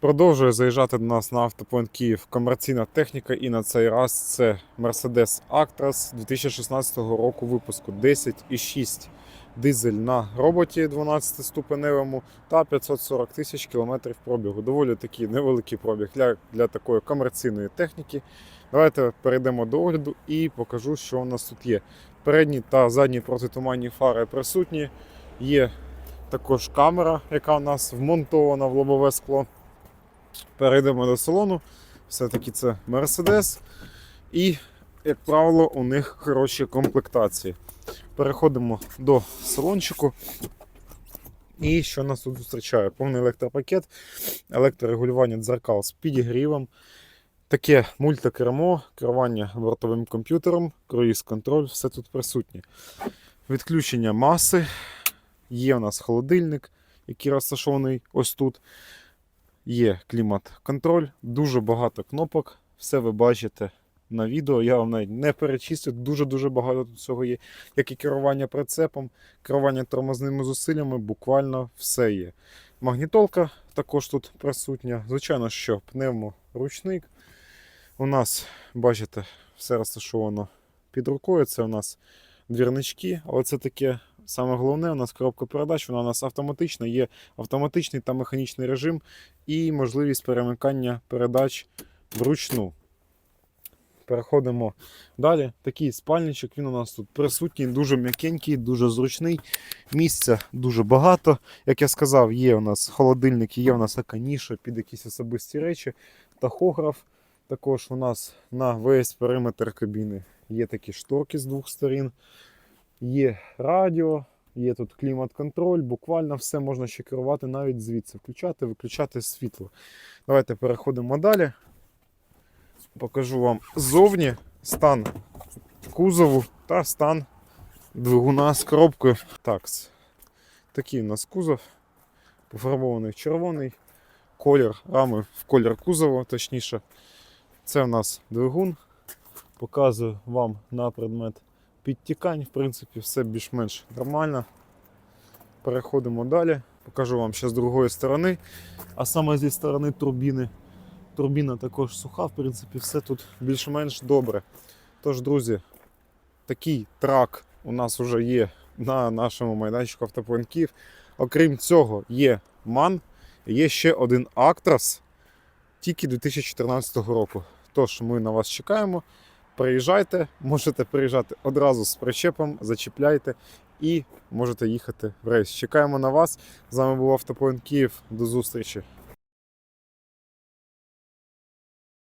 Продовжує заїжджати до нас на автопоінт Київ комерційна техніка, і на цей раз це Mercedes Actros 2016 року випуску 10,6 дизель на роботі 12-ступеневому та 540 тисяч кілометрів пробігу. Доволі такий невеликий пробіг для, для такої комерційної техніки. Давайте перейдемо до огляду і покажу, що у нас тут є. Передні та задні протитуманні фари присутні. Є також камера, яка у нас вмонтована в лобове скло. Перейдемо до салону. Все-таки це Mercedes. І, як правило, у них хороші комплектації. Переходимо до салончику. І що нас тут зустрічає? Повний електропакет, електрорегулювання дзеркал з підігрівом, таке мультикермо, керування бортовим комп'ютером, круїз-контроль, все тут присутнє. Відключення маси. Є у нас холодильник, який розташований ось тут. Є клімат-контроль, дуже багато кнопок. Все ви бачите на відео. Я вам навіть не перечислю. Дуже-дуже багато тут всього є. Як і керування прицепом, керування тормозними зусиллями, буквально все є. Магнітолка також тут присутня. Звичайно, що пневморучник. У нас, бачите, все розташовано під рукою. Це у нас двірнички, але це таке саме головне. У нас коробка передач, вона у нас автоматична, є автоматичний та механічний режим і можливість перемикання передач вручну. Переходимо далі. Такий спальничок, він у нас тут присутній, дуже м'якенький, дуже зручний. Місця дуже багато. Як я сказав, є у нас холодильник, є у нас така ніша під якісь особисті речі, тахограф. Також у нас на весь периметр кабіни є такі шторки з двох сторін, є радіо, є тут клімат-контроль, буквально все можна ще керувати навіть звідси, включати, виключати світло. Давайте переходимо далі. Покажу вам ззовні стан кузову та стан двигуна з коробкою. Так, такий у нас кузов, пофарбований червоний, колір рами в колір кузова, точніше. Це у нас двигун. Показую вам на предмет підтікань. В принципі, все більш-менш нормально. Переходимо далі. Покажу вам ще з другої сторони. А саме зі сторони турбіни. Турбіна також суха, в принципі, все тут більш-менш добре. Тож, друзі, такий трак у нас вже є на нашому майданчику автопоінків. Окрім цього, є MAN, є ще один Actros, тільки 2014 року. Тож ми на вас чекаємо. Приїжджайте, можете приїжджати одразу з причепом, зачіпляйте і можете їхати в рейс. Чекаємо на вас. З вами був Автопоінт Київ. До зустрічі!